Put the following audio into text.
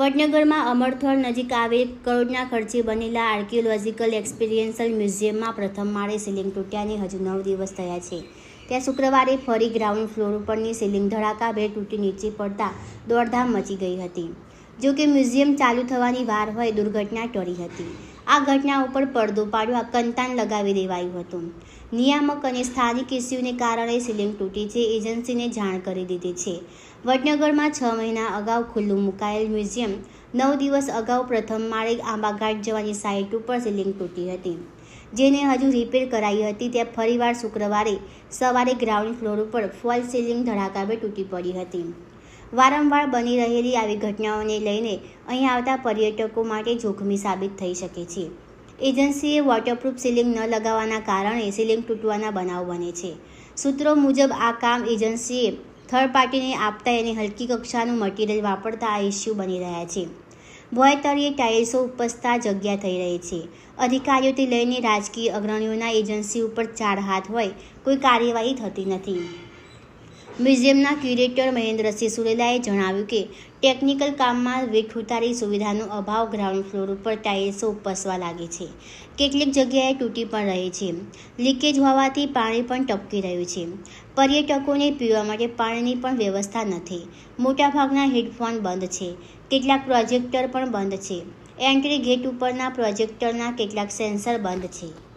વડનગરમાં અમરથળ નજીક આવેલ કરોડના ખર્ચે બનેલા આર્કિયોલોજીકલ એક્સપિરિયન્સલ મ્યુઝિયમમાં પ્રથમ માળે સિલિંગ તૂટ્યાને હજુ નવ દિવસ થયા છે. ત્યાં શુક્રવારે ફરી ગ્રાઉન્ડ ફ્લોર ઉપરની સીલિંગ ધડાકાભેર તૂટી નીચે પડતા દોડધામ મચી ગઈ હતી. જો કે મ્યુઝિયમ ચાલુ થવાની વાર હોય દુર્ઘટના ટળી હતી. આ ઘટના ઉપર પડદો પાડવા કંતાન લગાવી દેવાયું હતું. નિયામક અને સ્થાનિક ઇસ્યુને કારણે સીલિંગ તૂટી છે, એજન્સીને જાણ કરી દીધી છે. વડનગરમાં છ મહિના અગાઉ ખુલ્લું મુકાયેલ મ્યુઝિયમ, નવ દિવસ અગાઉ પ્રથમ માળે આંબાઘાટ જવાની સાઇટ ઉપર સીલિંગ તૂટી હતી. જેને હજુ રિપેર કરાઈ હતી ત્યાં ફરીવાર શુક્રવારે સવારે ગ્રાઉન્ડ ફ્લોર ઉપર ફોલ સીલિંગ ધડાકાભે તૂટી પડી હતી. વારંવાર બની રહેલી આવી ઘટનાઓને લઈને અહીં આવતા પર્યટકો માટે જોખમી સાબિત થઈ શકે છે. એજન્સીએ વોટરપ્રૂફ સિલિંગ ન લગાવવાના કારણે સિલિંગ તૂટવાના બનાવ બને છે. સૂત્રો મુજબ આ કામ એજન્સીએ થર્ડ પાર્ટીને આપતા એને હલકી કક્ષાનું મટીરિયલ વાપરતા આ ઇસ્યુ બની રહ્યા છે. ભોય તળિયે ટાઇલ્સો ઉપસતા જગ્યા થઈ રહી છે. અધિકારીઓથી લઈને રાજકીય અગ્રણીઓના એજન્સી ઉપર ચાર હાથ હોય કોઈ કાર્યવાહી થતી નથી. મ્યુઝિયમના ક્યુરેટર મહેન્દ્રસિંહ સુરેલાએ જણાવ્યું કે, ટેકનિકલ કામમાં વીટ સુવિધાનો અભાવ ગ્રાઉન્ડ ફ્લોર ઉપર ટાઇલ્સો ઉપસવા લાગે છે. કેટલીક જગ્યાએ તૂટી પણ રહે છે. લીકેજ હોવાથી પાણી પણ ટપકી રહ્યું છે. પર્યટકોને પીવા માટે પાણીની પણ વ્યવસ્થા નથી. મોટાભાગના હેડફોન બંધ છે. કેટલાક પ્રોજેક્ટર પણ બંધ છે. એન્ટ્રી ગેટ ઉપરના પ્રોજેક્ટરના કેટલાક સેન્સર બંધ છે.